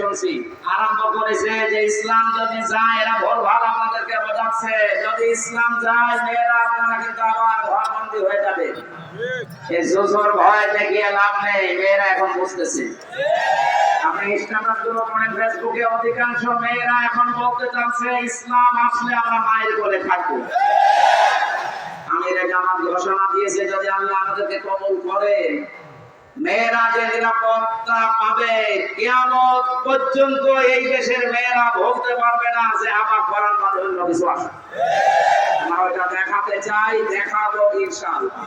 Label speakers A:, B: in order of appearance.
A: শুনছি। আরম্ভ করেছে যে ইসলাম যদি যায়, এরা ভুল ভালো আপনাদেরকে বোঝাচ্ছে। যদি ইসলাম যায়, মেয়েরা আপনারা কিন্তু আবার ঘরবন্দি হয়ে যাবে। এই জোজোর ভয় দেখিয়ে লাভ নেই, মেয়েরা এখন বুঝতেছে। আপনি ইনস্টাগ্রামগুলো পড়েন ফেসবুকে অধিকাংশ মেয়েরা এখন বলতে চাচ্ছে, ইসলাম আসলে আমরা মায়ের কোলে থাকব। আমিরে জামাত ঘোষণা দিয়েছে, যদি আল্লাহ আমাদেরকে কবুল করে মেয়েরা যে নিরাপত্তা পাবে, কিয়ামত পর্যন্ত এই দেশের মেয়েরা বলতে পারবে না যে আমার করার মাঝে অন্য কিছু আছে আমরা ওইটা দেখাতে চাই, দেখাবো ইনশাআল্লাহ।